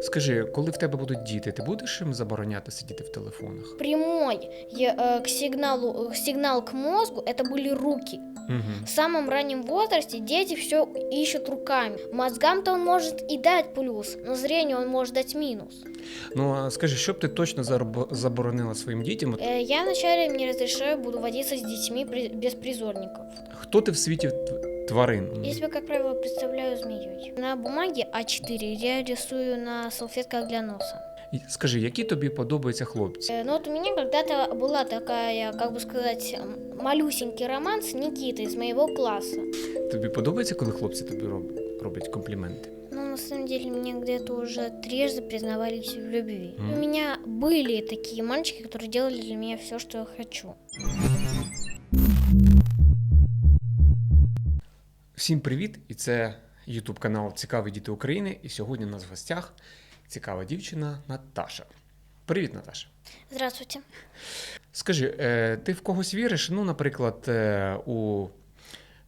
Скажи, коли в тебе будуть діти, ти будеш їм забороняти сидіти в телефонах? Прямой е, э, к сигналу, э, сигнал к мозгу это были руки. Угу. В самом раннем возрасте дети все ищут руками. Мозгам-то он может и дать плюс, но зрению он может дать минус. Ну а скажи, що б ти точно зарб- заборонила своїм дітям? Э, Я вначале не разрешаю, буду водиться с детьми при- без призорников. Хто ти в світі тв- тварин? Я себе, как правило, представляю змеей. На бумаге А4 я рисую на салфетках для носа. І Скажи, які тобі подобаються хлопці? Э, Ну вот у меня когда-то была такая, как бы сказать, м, малюсенький роман с Никитой из моего класса. Тобі подобається, коли хлопці тобі роб- роблять компліменти? Но на самом деле мне где-то уже трижды признавались в любви. Мгм. У меня были такие мальчики, которые делали для меня все, что я хочу. Всім привіт! І це Ютуб канал Цікаві діти України. І сьогодні у нас в гостях цікава дівчина Наташа. Привіт, Наташа. Здравствуйте. Скажи, е, ти в когось віриш? Ну, наприклад, е, у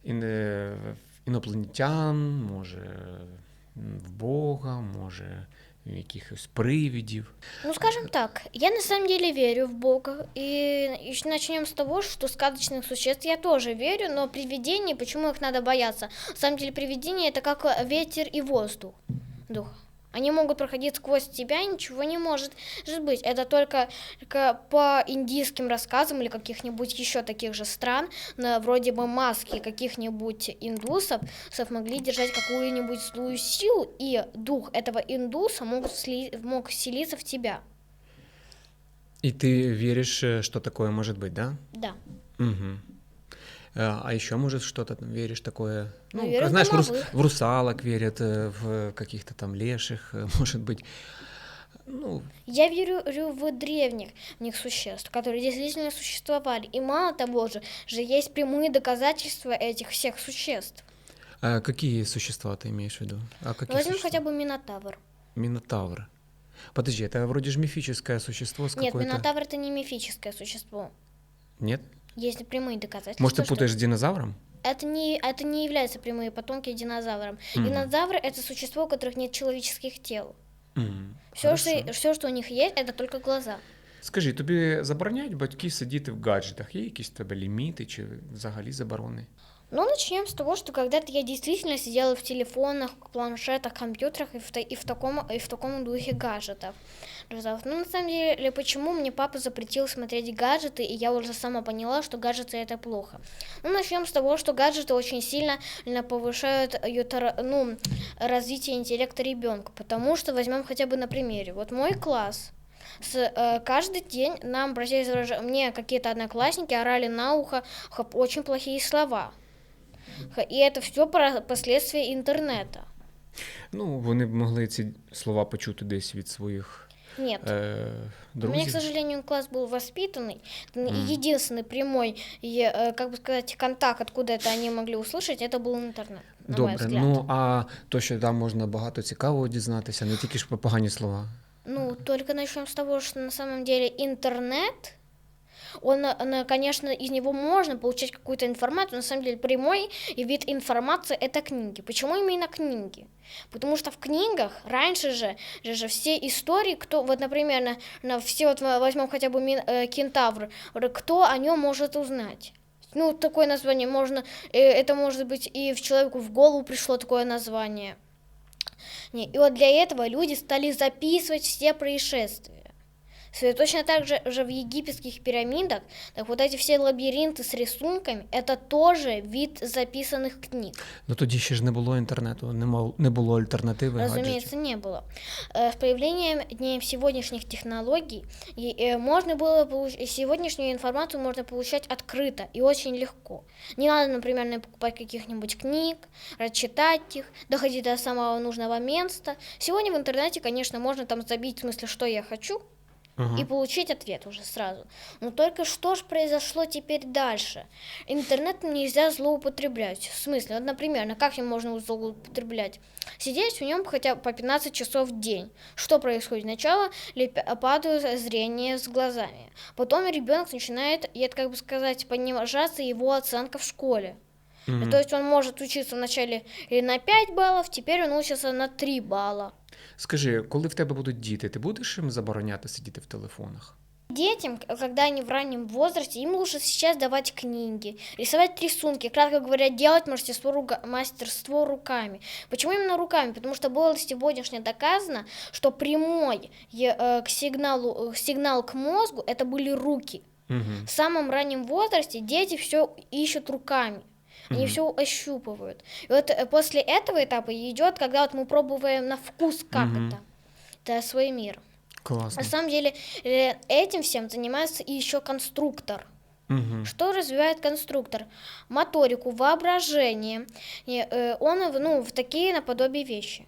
е, інопланетян, може, в Бога, може, якихось привідів. Ну, скажем так, я на самом деле верю в Бога. И начнем с того, что сказочных существ я тоже верю, но привидений, почему их надо бояться? На самом деле привидения это как ветер и воздух. Дух. Они могут проходить сквозь тебя, и ничего не может быть. Это только, только по индийским рассказам или каких-нибудь еще таких же стран, на, вроде бы маски каких-нибудь индусов, сов могли держать какую-нибудь злую силу, и дух этого индуса мог, сли- мог вселиться в тебя. І ти віриш, е, що таке може бути, да? Да. Угу. А еще, может, что-то там веришь такое? Ну, Ну, верю в знаешь, в, рус- в русалок верят, э, в каких-то там леших, э, может быть. Ну, Я верю, верю в древних в них существ, которые действительно существовали. И мало того же, же есть прямые доказательства этих всех существ. а какие существа ты имеешь в виду? А какие Возьмем существа? хотя бы Минотавр. Минотавр. Подожди, это вроде же мифическое существо с Нет, какой-то... Минотавр это не мифическое существо. Нет? Есть прямые доказательства. Может, ты что путаешь с динозавром? Это не, это не являются прямые потомки динозаврам. Мгм. Динозавры это существа, у которых нет человеческих тел. М, Все, хорошо. что, все, что у них есть, это только глаза. Скажи, тобі забороняють батьки сидіти в гаджетах? Є якісь в тебе ліміти чи взагалі заборони? Ну, начнем с того, что когда-то я действительно сидела в телефонах, планшетах, компьютерах и в, та- и в, таком, и в таком духе гаджетов. Гаджетов. Ну, на самом деле, почему мне папа запретил смотреть гаджеты, и я уже сама поняла, что гаджеты это плохо. Ну, начнем с того, что гаджеты очень сильно сильно повышают ютер- ну, развитие интеллекта ребенка, потому что возьмем хотя бы на примере. Вот мой класс, с, э, каждый день нам, простите, за выражение, мне какие-то одноклассники орали на ухо х- очень плохие слова. Х- И это все последствия интернета. Ну, вони б могли ці слова почути десь від своїх Нет. е, У меня, к друзів. сожалению, класс был воспитанный. Н- Мгм. Единственный прямой, е- э, как бы сказать, контакт, откуда это они могли услышать, это был интернет. На мой Добре, взгляд. ну а то, що там можна багато цікавого дізнатися, не тільки ж про погані слова. Ну, только начнем с того, что на самом деле интернет, он, э, на- конечно, из него можно получать какую-то информацию, на самом деле прямой и вид информации – это книги. Почему именно книги? Потому что в книгах раньше же, же, же все истории, кто, вот, например, на, на все, вот возьмем хотя бы мин- э, кентавр, кто о нем может узнать? Ну, такое название можно, э, это может быть и в человеку в голову пришло такое название. Не, и вот для этого люди стали записывать все происшествия. С- Точно так же, же в египетских пирамидах, так вот эти все лабиринты с рисунками, это тоже вид записанных книг. Ну тоді ще ж не було інтернету, не, мал, не було альтернативи. гаджетів. Разумеется, не было. Э, С появлением дней сегодняшних технологий и, э, можно было получ- сегодняшнюю информацию можно получать открыто и очень легко. Не надо, например, не покупать каких-нибудь книг, прочитать их, доходить до самого нужного места. Сегодня в интернете, конечно, можно там забить в смысле, что я хочу, и получить ответ уже сразу. Но только что ж произошло теперь дальше? Интернет нельзя злоупотреблять. В смысле, вот, например, на как им можно злоупотреблять? Сидеть в нем хотя бы по 15 часов в день. Что происходит? Сначала падают зрение с глазами. Потом ребенок начинает, это как бы сказать, понижаться его оценка в школе. Мгм. То есть он может учиться вначале или на 5 баллов, теперь он учится на 3 балла. Скажи, коли в тебе будуть діти, ти будеш їм забороняти сидіти в телефонах? Детям, к- когда они в раннем возрасте, им лучше сейчас давать книги, рисовать рисунки, кратко говоря, делать мастерство, рука- мастерство руками. Почему именно руками? Потому что было сегодняшнее доказано, что прямой е- э, к сигналу, э, сигнал к мозгу это были руки. Угу. В самом раннем возрасте дети все ищут руками. Они Мгм. все ощупывают. И вот э, после этого этапа идет, когда вот мы пробуем на вкус, как Мгм. это. Это свой мир. Класно. На самом деле э, этим всем занимается еще конструктор. Угу. Что развивает конструктор? Моторику, воображение. Э, он ну, в такие наподобие вещи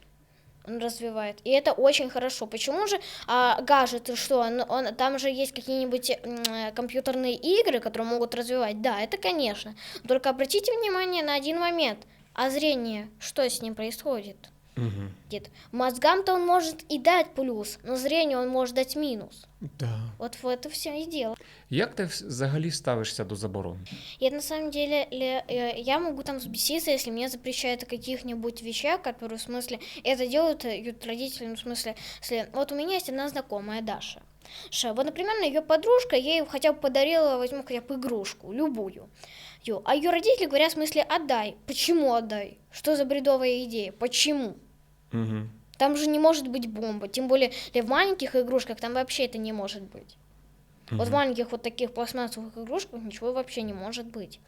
он развивает. И это очень хорошо. Почему же а, гаджеты, что он, он- там же есть какие-нибудь м, э, компьютерные игры, которые могут развивать? Да, это конечно. Только обратите внимание на один момент. А зрение, что с ним происходит? Угу. Мозгам-то он может и дать плюс, но зрению он может дать минус. Да. Вот в это все и дело. Як ти взагалі ставишся до заборон? И на самом деле ле- э, я могу там взбеситься, если мне запрещают каких-нибудь вещах, которые в смысле это делают э, родители, ну, в смысле, если вот у меня есть одна знакомая Даша. Ша, вот, например, ее подружка ей хотя бы подарила, возьму хотя бы игрушку, любую. Ё, А ее родители говорят в смысле отдай. Почему отдай? Что за бредовая идея? Почему? Угу. Там же не может быть бомба, тем более в маленьких игрушках там вообще это не может быть. Вот в маленьких вот таких пластмассовых игрушках ничего вообще не может быть.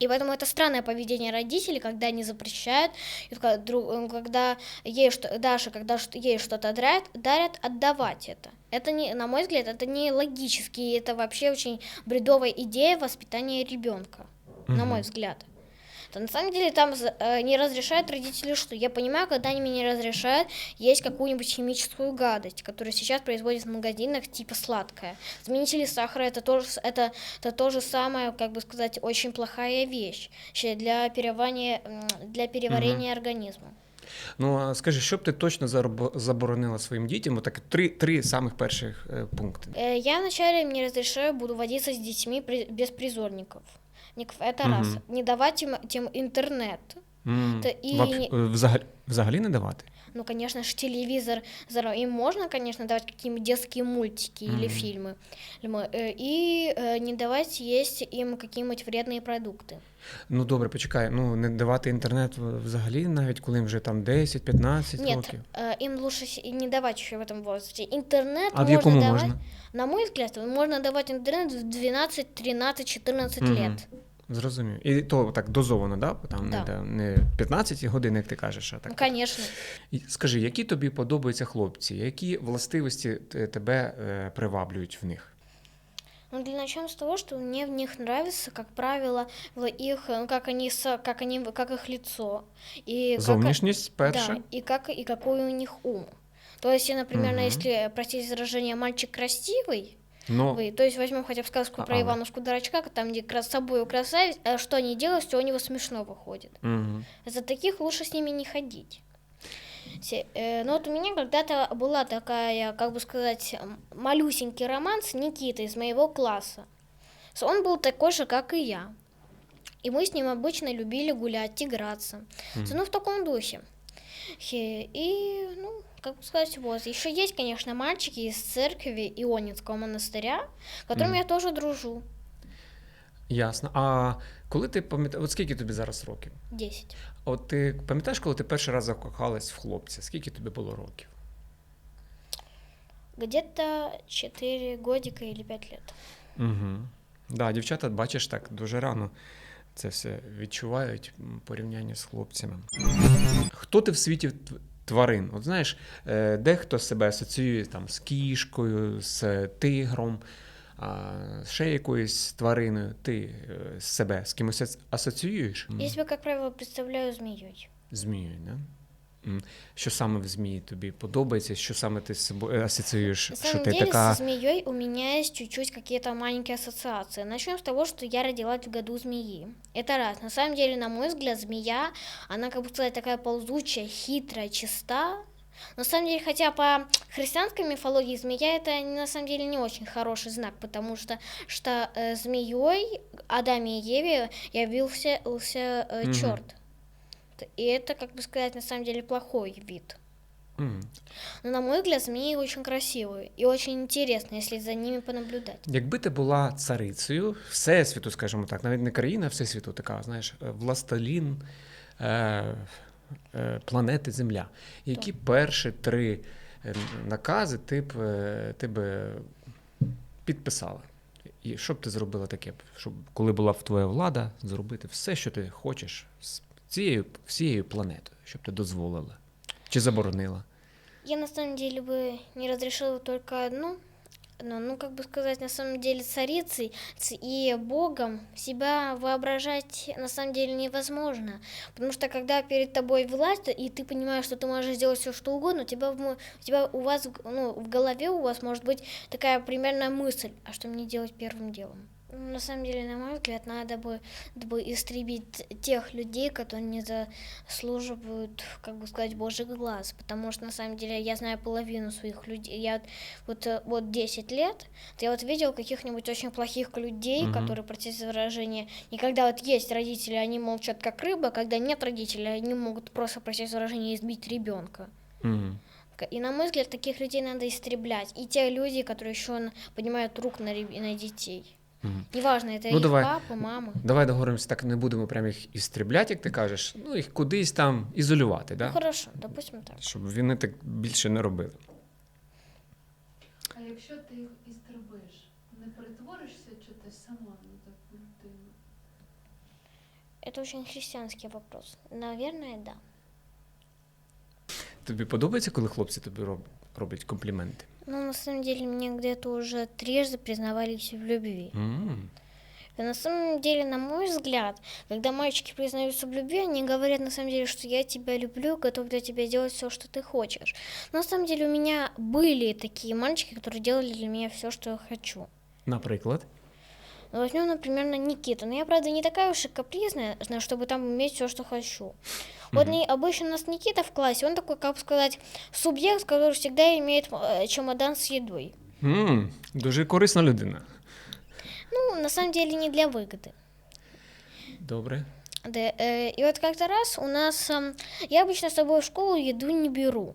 И поэтому это странное поведение родителей, когда они запрещают, когда, э, когда ей что, Даша, когда ей что-то дарят, дарят, отдавать это. Это не, на мой взгляд, это не логически, это вообще очень бредовая идея воспитания ребенка, на мой взгляд. То на самом деле там э, не разрешают родители что? Я понимаю, когда они мне не разрешают есть какую-нибудь химическую гадость, которая сейчас производится в магазинах, типа сладкая. Заменители сахара это тоже, это, это то же самое, как бы сказать, очень плохая вещь для переваривания, м, для переварения организма. Ну а скажи, що б ти точно заборонила своїм дітям? Отак три, три самих перших пункти. Я вначале не разрешаю, буду водиться с детьми при- без призорников. Ник- Это раз. Мгм. Не давать им, тем интернет. М, Та і вап- ні- е, взагалі, взагалі не давати? Ну, конечно же, телевизор. зара- Им можно, конечно, давать какие-нибудь детские мультики или Мгм. фильмы. Льмы, э, И э, не давать есть им какие-нибудь вредные продукты. Ну добре, почекай. Ну не давати інтернет взагалі, навіть коли їм вже там 10-15 Нет, років. э, им лучше не давать еще в этом возрасте. Интернет А в можно якому давать. можна? На мой взгляд, можно давать интернет в 12, 13, 14 Мгм. лет. Зрозумів. І то так дозовано, да? Там Да. Не, да, не 15 годин, як ти кажеш, а так. Ну, конечно. І Скажи, які тобі подобаються хлопці? Які властивості т- тебе е, приваблюють в них? Ну, для начала с того, что мне в них нравится, как правило, их, э, как они, как они, как их лицо. И как- Зовнішність перша? Да, и, как, и какой у них ум. То есть, например, Мгм. если, простите выражение, мальчик красивый, Ну, вы, то есть возьмем хотя бы сказку про А-а. Иванушку Дурачка, там, где крас собой красавец, а что они делают, все у него смешно выходит. угу. За таких лучше с ними не ходить. Се- э, Ну вот у меня когда-то была такая, как бы сказать, м, малюсенький роман с Никитой из моего класса. С- Он был такой же, как и я. И мы с ним обычно любили гулять, играться. Мгм. Ну, в таком духе. Хе- И, ну, как бы сказать, вот. Еще есть, конечно, мальчики из церкви Ионинского монастыря, которым Мгм. я тоже дружу. Ясно. А коли ти пам'ятаєш, от скільки тобі зараз років? 10. От ти пам'ятаєш, коли ти перший раз закохалась в хлопця? Скільки тобі було років? Где-то 4 годика или 5 лет. Угу. Да, дівчата, бачиш, так дуже рано це все відчувають порівняння з хлопцями. Хто ти в світі тварин? От знаєш, е, дехто себе асоціює там з кішкою, з тигром, а ще якоюсь твариною. Ти е, себе з кимось ас- асоціюєш? Я себя, как правило, представляю змеей. Змією, да? М. Що саме в змії тобі подобається, що саме ти з собою асоціюєш, На що самом ти деле, така. со змеей у меня есть чуть-чуть какие-то маленькие ассоциации. Начнем с того, что я родилась в году змеи. Это раз. На самом деле, на мой взгляд, змея, она, как бы сказать, такая ползучая, хитрая, чиста. На самом деле, хотя по христианской мифологии змея это на самом деле не очень хороший знак, потому что, что э, змеей Адаме и Еве явился э, Мгм. черт. И это, как бы сказать, на самом деле плохой вид. М. Но, на мой взгляд, змеи очень красивые и очень интересно, если за ними понаблюдать. Якби ти була царицею всесвіту, скажімо так, навіть не країна, а всесвіту, така, знаєш, е, властелін е, е, планети Земля. Які перші три е, накази ти б, е, ти б підписала? І що б ти зробила таке, щоб коли була б твоя влада, зробити все, що ти хочеш з цією всією планетою, щоб ти дозволила чи заборонила? Я на самом деле бы не разрешила только одну, но, ну, как бы сказать, на самом деле царицей и богом себя воображать на самом деле невозможно. Потому что когда перед тобой власть, и ты понимаешь, что ты можешь сделать все что угодно, у тебя, у тебя у вас ну, в голове у вас может быть такая примерная мысль, а что мне делать первым делом? На самом деле, на мой взгляд, надо бы, бы истребить тех людей, которые не заслуживают, как бы сказать, божий глаз. Потому что, на самом деле, я знаю половину своих людей. Я вот, э, вот 10 лет, то я вот видел каких-нибудь очень плохих людей, Мгм. которые, простите за выражение, и когда вот есть родители, они молчат как рыба, когда нет родителей, они могут просто, простите за выражение, избить ребенка. К- И, на мой взгляд, таких людей надо истреблять. И те люди, которые еще поднимают рук на, на детей. Неважно, это Ну, их давай. папа, мама. Давай договоримося, так не будемо прямо їх істрібляти, як ти кажеш, ну їх кудись там ізолювати, да? Ну хорошо, допустим так. щоб вони так більше не робили. А якщо ти їх істребиш, не перетворишся чи ти сама на таку людину? Это очень христианский вопрос. Наверное, да. Тобі подобається, коли хлопці тобі роб- роблять компліменти? Ну, на самом деле, мне где-то уже трижды признавались в любви. М. И на самом деле, на мой взгляд, когда мальчики признаются в любви, они говорят на самом деле, что я тебя люблю, готов для тебя делать все, что ты хочешь. Но на самом деле у меня были такие мальчики, которые делали для меня все, что я хочу. Наприклад. Ну, Возьмем, например, на Никиту. Но я, правда, не такая уж и капризная, зна- чтобы там иметь все, что хочу. Вот не, обычно у нас Никита в классе, он такой, как бы сказать, субъект, который всегда имеет э, чемодан с едой. м дуже корисна людина. Ну, на самом деле, не для выгоды. Добре. Да, э, и вот как-то раз у нас... эм, я обычно с собой в школу еду не беру.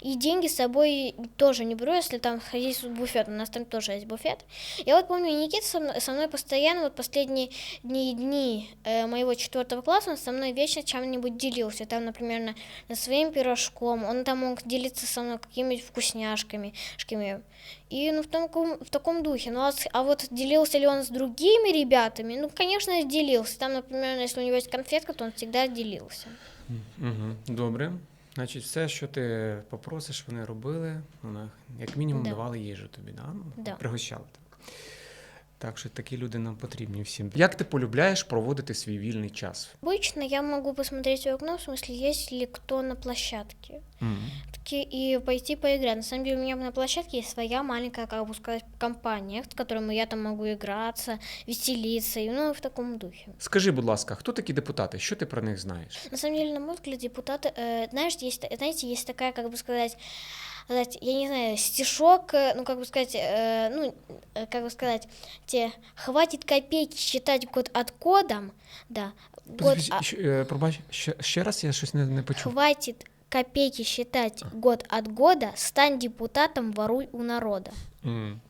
И деньги с собой тоже не беру, если там ходить в буфет. У нас там тоже есть буфет. Я вот помню, Никита со мной, со мной постоянно, вот последние дни, дни э, моего четвертого класса, он со мной вечно чем-нибудь делился. Там, например, на, на своим пирожком, он там мог делиться со мной какими-нибудь вкусняшками. шками. И ну, в, таком, в таком духе. Ну, а, а вот делился ли он с другими ребятами? Ну, конечно, делился. Там, например, если у него есть конфетка, то он всегда делился. Угу. Добре. Значить, все, що ти попросиш, вони робили. Вона, як мінімум, Да. давали їжу тобі, да? Ну, Да. пригощали тебе. Так що такі люди нам потрібні всім. Як ти полюбляєш проводити свій вільний час? Обычно я могу посмотреть в окно, в смысле, есть ли кто на площадке. М. Таки- И пойти поиграть. На самом деле у меня на площадке есть своя маленькая, как бы сказать, компания, с которой я там могу играться, веселиться, и ну, в таком духе. Скажи, будь ласка, хто такі депутати? Що ти про них знаєш? На самом деле, на мой взгляд, депутаты, э, знаешь, есть, знаете, есть такая, как бы сказать, сказать, я не знаю, стишок, э, ну, как бы сказать, э, ну, э, как бы сказать, те, хватит копейки считать год от годом, да, год, Подожди, а- щ- е, пробач, ще, ще раз я щось не, не почув. хватит копейки считать год от года, стань депутатом, воруй у народа. М.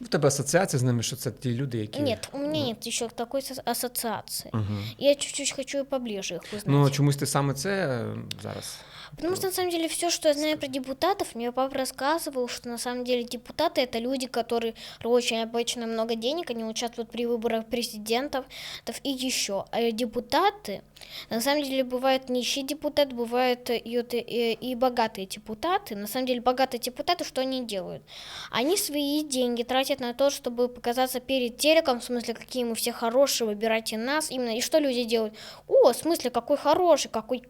В тебе асоціація з ними, що це ті люди, які. Нет, у меня нет еще такой со- ассоциации. Угу. Я чуть-чуть хочу и поближе их узнать. Ну, чомусь ти саме це е, зараз. Потому что на самом деле все, что я знаю про депутатов, мне папа рассказывал, что на самом деле депутаты это люди, которые очень обычно много денег, они участвуют при выборах президентов тов- и еще. А депутаты, на самом деле бывают нищие депутаты, бывают и, богатые депутаты. На самом деле богатые депутаты, что они делают? Они свои деньги тратят на то, чтобы показаться перед телеком, в смысле, какие мы все хорошие, выбирайте нас. Именно, и что люди делают? О, в смысле, какой хороший, какой,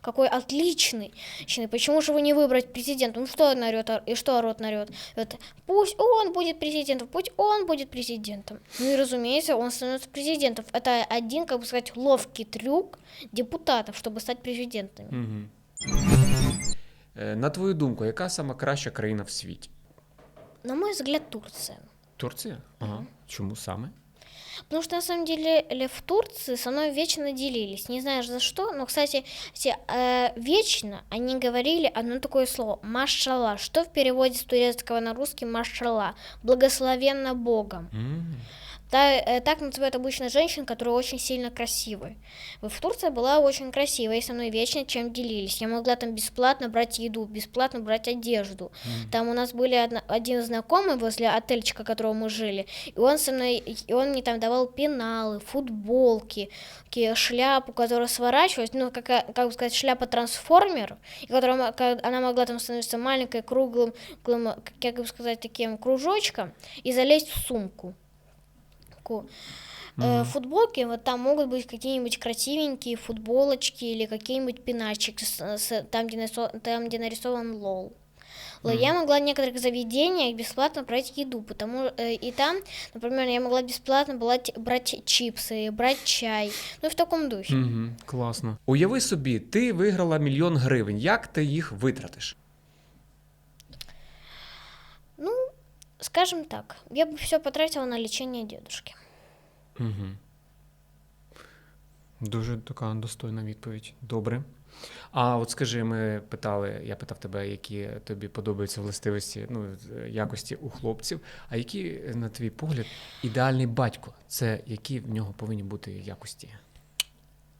какой отличный Щины, Почему же его не выбрать президентом? Ну что он орет, и что орет нарет? Вот, пусть он будет президентом, пусть он будет президентом. Ну и разумеется, он становится президентом. Это один, как бы сказать, ловкий трюк депутатов, чтобы стать президентами. Угу. Е, На твою думку, яка сама краща країна в світі? На мой взгляд, Турция. Турція? Ага. Чому саме? Потому что на самом деле в Турции со мной вечно делились. Не знаешь за что, но, кстати, все, э, вечно они говорили одно такое слово «машалла», что в переводе с турецкого на русский «машалла», «благословенно Богом». М. Та- э, так называют обычно женщин, которые очень сильно красивы. В Турции была очень красивая, и со мной вечно чем делились. Я могла там бесплатно брать еду, бесплатно брать одежду. Там у нас были одна- один знакомый возле отельчика, в котором мы жили, и он со мной, и он мне там давал пеналы, футболки, ки- шляпу, которая сворачивалась, ну, как, как бы сказать, шляпа-трансформер, и которая, она могла там становиться маленькой, круглым, круглым, как бы сказать, таким кружочком, и залезть в сумку Ку. Э, Футболки, вот там могут быть какие-нибудь красивенькие футболочки или какие-нибудь пиначики, с, с- там, где нарисо- там, где нарисован лол. Л- Я могла в некоторых заведениях бесплатно брать еду, потому э, и там, например, я могла бесплатно брать, брать чипсы, брать чай, ну и в таком духе. Угу, класно. Уяви собі, ти виграла мільйон гривень. Як ти їх витратиш? Ну, скажем так, я бы все потратила на лечение дедушки. Угу. Дуже така достойна відповідь. Добре. А от скажи, ми питали, я питав тебе, які тобі подобаються властивості, ну, якості у хлопців. А які, на твій погляд, ідеальний батько? Це які в нього повинні бути якості?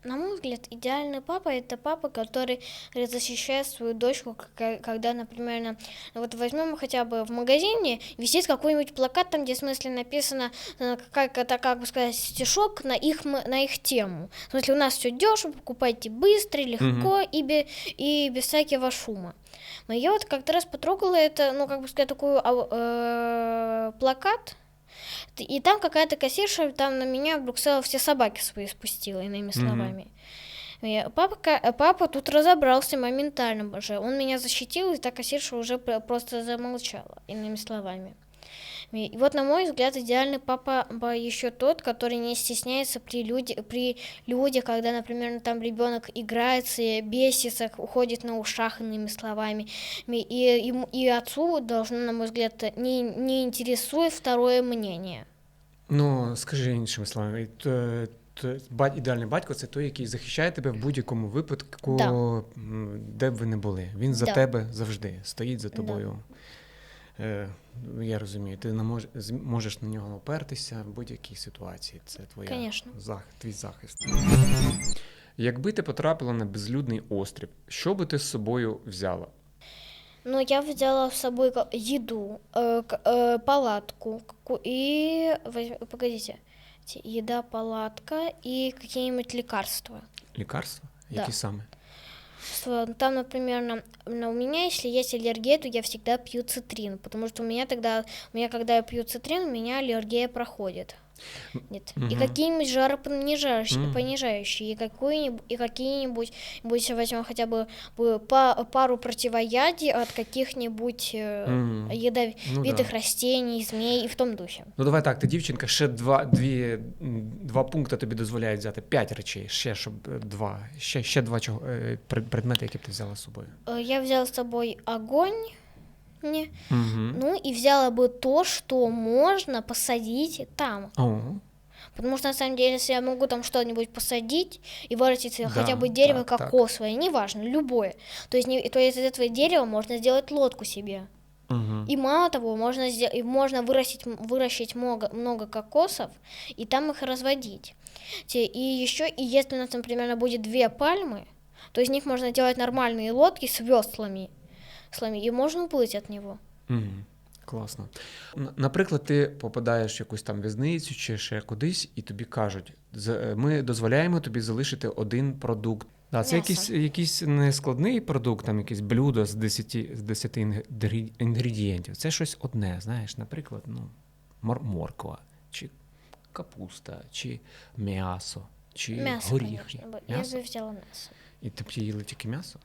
На мой взгляд, идеальный папа это папа, который защищает свою дочку, ка- когда, например, на- вот возьмем хотя бы в магазине висит какой-нибудь плакат, там, где в смысле написано, э, как это, как бы сказать, стишок на их, на их тему. В смысле, у нас все дешево, покупайте быстро, легко и, бе- и без всякого шума. Но я вот как-то раз потрогала это, ну, как бы сказать, такой э, плакат, и там какая-то кассирша там на меня вдруг села все собаки свои спустила, иными словами. Я- Папа, ка- папа тут разобрался моментально уже. Он меня защитил, и та кассирша уже пр- просто замолчала, иными словами. И вот, на мой взгляд, идеальный папа еще тот, который не стесняется при, люди, при людях, когда, например, там ребенок играется, бесится, уходит на ушах, иными словами. Ми- И, ему- и отцу должно, на мой взгляд, не, не интересует второе мнение. Ну, скажи іншими словами, т- т- бать- ідеальний батько це той, який захищає тебе в будь-якому випадку, Да. м, де б ви не були. Він за Да. тебе завжди стоїть за Да. тобою. Е, Я розумію, ти не мож, з- можеш на нього опертися в будь-якій ситуації. Це твоя зах, твій захист. Якби ти потрапила на безлюдний острів, що би ти з собою взяла? Но я взяла с собой ка- еду, э, э, палатку и возьм- погодите, те- еда, палатка и какие-нибудь лекарства. Лікарства? Да. Саме? Что Там, например, на, на- у меня, если есть аллергия, то я всегда пью цитрин, потому что у меня тогда, у меня, когда я пью цитрин, у меня аллергия проходит. Нет. И Мгм. какие-нибудь жаропонижающие, Мгм. понижающие, и, какую-нибудь, и какие-нибудь, будь возьмем хотя бы бы па- пару противоядий от каких-нибудь э, Мгм. ядовитых Ну да. растений, змей и в том духе. Ну давай так, ти дівчинка, ще два, дві, м, два пункти тобі дозволяють взяти. П'ять речей, ще щоб е, два. Ще, ще два чого, е, пред- предмети, які б ти взяла з собою. Э, Я взяла с собой огонь, не, Угу. ну и взяла бы то, что можно посадить там. О, Потому что на самом деле, если я могу там что-нибудь посадить и вырастить Да, хотя бы дерево так, так. кокосовое, неважно, любое. То есть, не, то есть из этого дерева можно сделать лодку себе. угу. И мало того, можно, сдел- и можно вырастить, выращить много, много кокосов и там их разводить. И еще, и если у нас, например, будет две пальмы, то из них можно делать нормальные лодки с веслами, слами, и можно уплыть от него. Угу. Класно. Н- Наприклад, ти попадаєш в якусь там в'язницю чи ще кудись, і тобі кажуть, «З- е, ми дозволяємо тобі залишити один продукт. Да, це М'ясо. якийсь, якийсь нескладний продукт, там якесь блюдо з 10, з 10 інгрі- інгредієнтів. Це щось одне, знаєш, наприклад, ну, мор- морква, чи капуста, чи м'ясо, чи Мясо, горіхи. конечно. бы. Я М'ясо? бы взяла мясо. І ти б їли тільки м'ясо?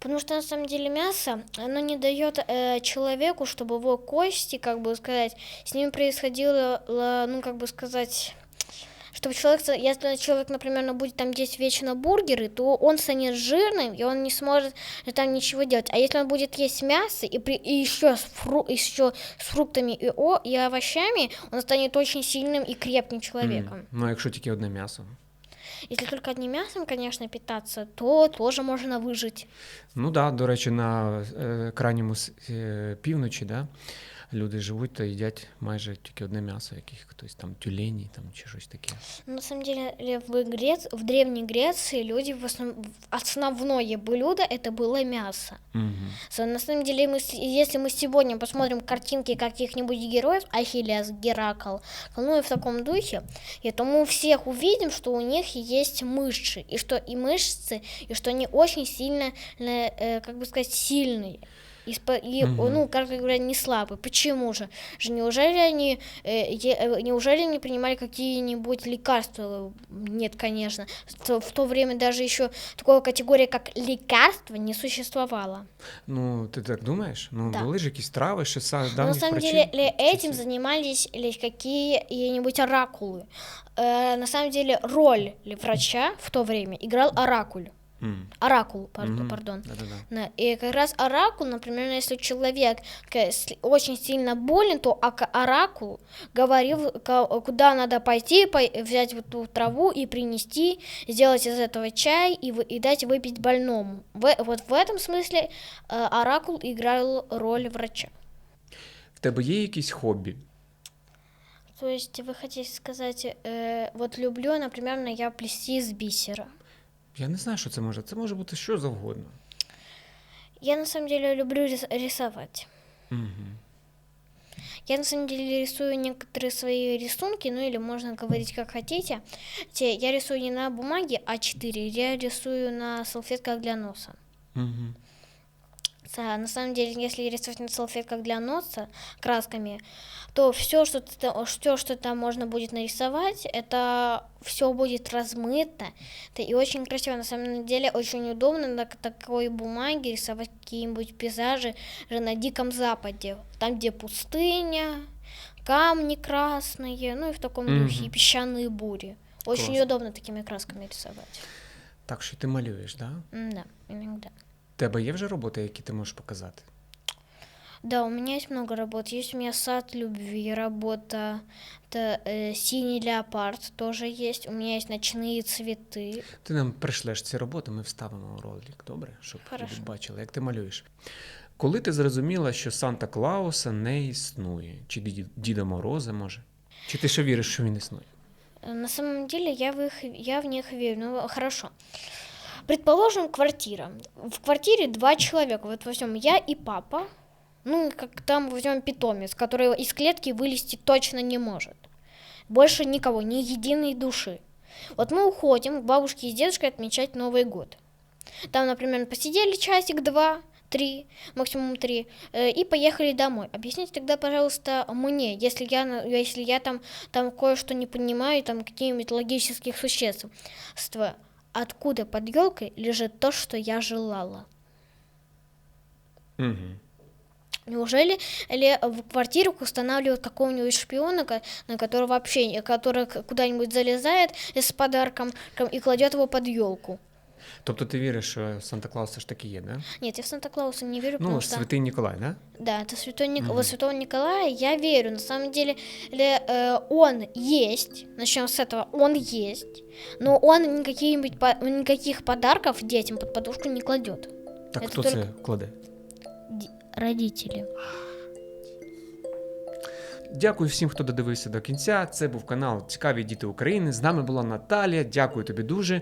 Потому что на самом деле мясо, оно не дает э, человеку, чтобы его кости, как бы сказать, с ними происходило, ла- ну как бы сказать, Чтобы человек, если человек, например, ну, будет там есть вечно бургеры, то он станет жирным, и он не сможет там ничего делать. А если он будет есть мясо и, при, и еще, с фру, еще с фруктами и, о, и овощами, он станет очень сильным и крепким человеком. М, Ну, а якщо тільки одне м'ясо. Если только одним мясом, конечно, питаться, то тоже можно выжить. Ну да, до речі, на е, крайньому с- е, півночі, да, люди живуть та їдять майже тільки одне м'ясо, яких хтось там тюлені там, чи щось таке. Но на самом деле ли в, Грец... в Древней Греции люди в основ... в- основное блюдо это было мясо. Угу. So, на самом деле, мы, с- если мы сегодня посмотрим картинки каких-нибудь героев, Ахиллес, Геракл, ну и в таком духе, и то мы всех увидим, что у них есть мышцы, и что и мышцы, и что они очень сильно, э, э, как бы сказать, сильные. И, спо- и, Мгм. ну, как говорят, не слабые. Почему же? же неужели они, э, е- э, неужели они принимали какие-нибудь лекарства? Нет, конечно. В то- В то время даже еще такой категории, как лекарство, не существовало. Ну, ти так думаєш? Ну, Да. були ж якісь трави, ще са Но на давніх самом причин? деле ли этим часів? занимались ли какие-нибудь оракулы. Э, на самом деле роль ли врача в то время играл оракуль. М, Оракул, пардон. мгм. пардон. Да-да-да. Да, И как раз оракул, например, если человек к- с- очень сильно болен, то ока- оракул говорил, ка- куда надо пойти, пой- взять вот ту траву и принести, сделать из этого чай и, вы- и дать выпить больному. В- вот в этом смысле э, оракул играл роль врача. В тебе є якісь хобі? То есть вы хотите сказать, э, вот люблю, например, на я плести из бисера. Я не знаю, що це може. Це може бути що завгодно. Я на самом деле люблю рис- рисовать. Угу. Я на самом деле рисую некоторые свои рисунки, ну или можно говорить как хотите. Те, Я рисую не на бумаге А4, я рисую на салфетках для носа. Угу. Да, на самом деле, если рисовать на салфетках для носа красками, то все, что, ты- всё, что там можно будет нарисовать, это все будет размыто. Это и очень красиво. На самом деле, очень удобно на такой бумаге рисовать какие-нибудь пейзажи же на Диком Западе. Там, где пустыня, камни красные, ну и в таком духе, и Мгм. песчаные бури. Очень Классно. удобно такими красками рисовать. Так що ти малюєш, да? Да, иногда. В тебе є вже роботи, які ти можеш показати? Да, у меня есть много работ. Есть у меня сад любви, работа, это, э, синий леопард тоже есть. У меня есть ночные цветы. Ти нам пришлеш ці роботи, ми вставимо в ролик, добре? Щоб Хорошо. люди бачили, як ти малюєш. Коли ти зрозуміла, що Санта Клауса не існує, чи Ді- Діда Мороза може? Чи ти ще віриш, що він існує? Э, На самом деле я в, их, я в них верю. Ну, хорошо. Предположим, квартира. В квартире два человека. Вот возьмем я и папа. Ну, как там возьмем питомец, который из клетки вылезти точно не может. Больше никого, ни единой души. Вот мы уходим к бабушке и с дедушкой отмечать Новый год. Там, например, посидели часик, два, три, максимум три, э, и поехали домой. Объясните тогда, пожалуйста, мне, если я, если я там, там кое-что не понимаю, там каких-нибудь логических существ, откуда под елкой лежит то, что я желала? Угу. Неужели ли в квартиру устанавливают какого-нибудь шпиона, на которого вообще, который куда-нибудь залезает с подарком ком- и кладет его под елку? Тобто ти віриш, що Санта Клаус все ж таки є, да? Нет, я в Санта-Клауса не верю, Ну, потому что... святий Ніколай, да? Да, это святой Ник... Мгм. вот святого Николая я верю. На самом деле ли, э, он есть, начнем с этого, он есть, но он никакие-нибудь по- никаких подарков детям под подушку не кладет. Так Це хто тільки- це кладе? Родители. Дякую всім, хто додивився до кінця. Це був канал Цікаві Діти України. З нами була Наталія. Дякую тобі дуже.